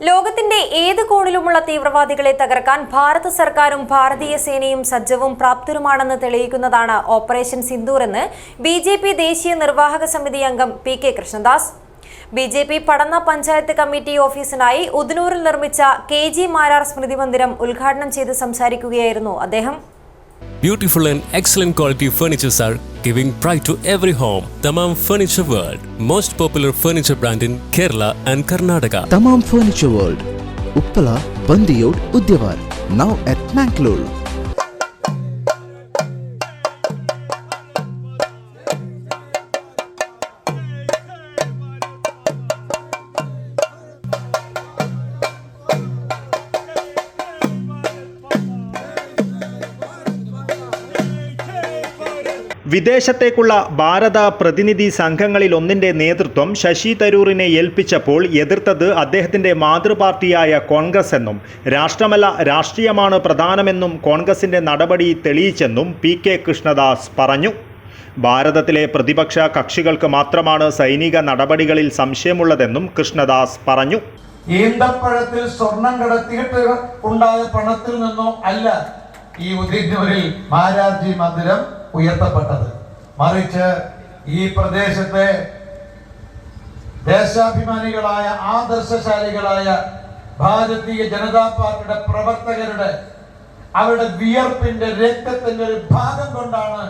ലോകത്തിന്റെ ഏത് കോണിലുമുള്ള തീവ്രവാദികളെ തകർക്കാൻ ഭാരത സർക്കാരും ഭാരതീയ സേനയും സജ്ജവും പ്രാപ്തരുമാണെന്ന് തെളിയിക്കുന്നതാണ് ഓപ്പറേഷൻ സിന്ദൂർ എന്ന് ബി ജെ പി ദേശീയ നിർവാഹക സമിതി അംഗം P K Krishnadas. B J P Padanna panchayat committee ഓഫീസിനായി ഉദനൂരിൽ നിർമ്മിച്ച കെ ജി മാരാർ സ്മൃതി മന്ദിരം ഉദ്ഘാടനം ചെയ്ത് സംസാരിക്കുകയായിരുന്നു അദ്ദേഹം. Beautiful and excellent quality furnitures are giving pride to every home. Tamam Furniture World, most popular furniture brand in Kerala and Karnataka. Tamam Furniture World, Uppala, Bandiyod, Udyavar. Now at Mangalore. വിദേശത്തേക്കുള്ള ഭാരത പ്രതിനിധി സംഘങ്ങളിൽ ഒന്നിന്റെ നേതൃത്വം ശശി തരൂറിനെ ഏൽപ്പിച്ചപ്പോൾ എതിർത്തത് അദ്ദേഹത്തിന്റെ മാതൃപാർട്ടിയായ കോൺഗ്രസ് എന്നും രാഷ്ട്രമല്ല രാഷ്ട്രീയമാണ് പ്രധാനമെന്നും കോൺഗ്രസിന്റെ നടപടി തെളിയിച്ചെന്നും P K Krishnadas പറഞ്ഞു. ഭാരതത്തിലെ പ്രതിപക്ഷ കക്ഷികൾക്ക് മാത്രമാണ് സൈനിക നടപടികളിൽ സംശയമുള്ളതെന്നും കൃഷ്ണദാസ് പറഞ്ഞു. ഈന്തപ്പഴത്തിൽ സ്വർണം കടത്തിയിട്ട് ഉണ്ടായ പണത്തിൽ നിന്നോ അല്ല ഈ ഉദിനൂരിൽ മാരാർജി മന്ദിരം ഉയർത്തപ്പെട്ടത്. മറിച്ച് ഈ പ്രദേശത്തെ ദേശാഭിമാനികളായ ആദർശശാലികളായ ഭാരതീയ ജനതാ പാർട്ടിയുടെ പ്രവർത്തകരുടെ അവരുടെ വിയർപ്പിന്റെ രക്തത്തിന്റെ ഒരു ഭാഗം കൊണ്ടാണ്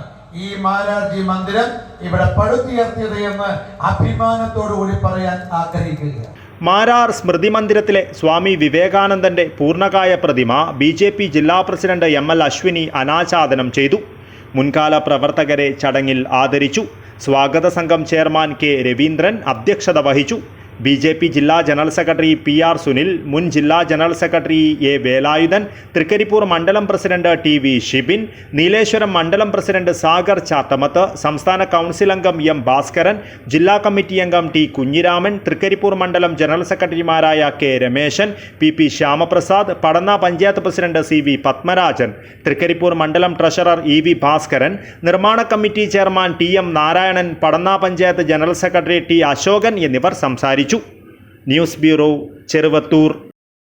ഈ മാരാർജി മന്ദിരം ഇവിടെ പടുത്തുയർത്തിയത് എന്ന് അഭിമാനത്തോടു കൂടി പറയാൻ ആഗ്രഹിക്കുക മാരാർ സ്മൃതി മന്ദിരത്തിലെ സ്വാമി വിവേകാനന്ദന്റെ പൂർണകായ പ്രതിമ ബി ജില്ലാ പ്രസിഡന്റ് എം എൽ അശ്വിനി അനാച്ഛാദനം ചെയ്തു. മുൻകാല പ്രവർത്തകരെ ചടങ്ങിൽ ആദരിച്ചു. സ്വാഗത സംഘം ചെയർമാൻ കെ രവീന്ദ്രൻ അധ്യക്ഷത വഹിച്ചു. ബി ജെ പി ജില്ലാ general secretary P R Sunil മുൻ ജില്ലാ general secretary A Velayudhan Thrikaripur മണ്ഡലം president T V Shibin Nileshwaram മണ്ഡലം പ്രസിഡന്റ് സാഗർ ചാത്തമത്ത് സംസ്ഥാന കൗൺസിൽ അംഗം എം ഭാസ്കരൻ ജില്ലാ കമ്മിറ്റി അംഗം ടി കുഞ്ഞിരാമൻ തൃക്കരിപ്പൂർ മണ്ഡലം ജനറൽ സെക്രട്ടറിമാരായ K Rameshan P P Shyamaprasad Padanna panchayat president C V Padmarajan Thrikaripur മണ്ഡലം ട്രഷറർ ഇ വി ഭാസ്കരൻ നിർമ്മാണ committee chairman T M Narayanan Padanna panchayat general secretary T Ashokan എന്നിവർ സംസാരിച്ചു. News bureau Cheruvathur.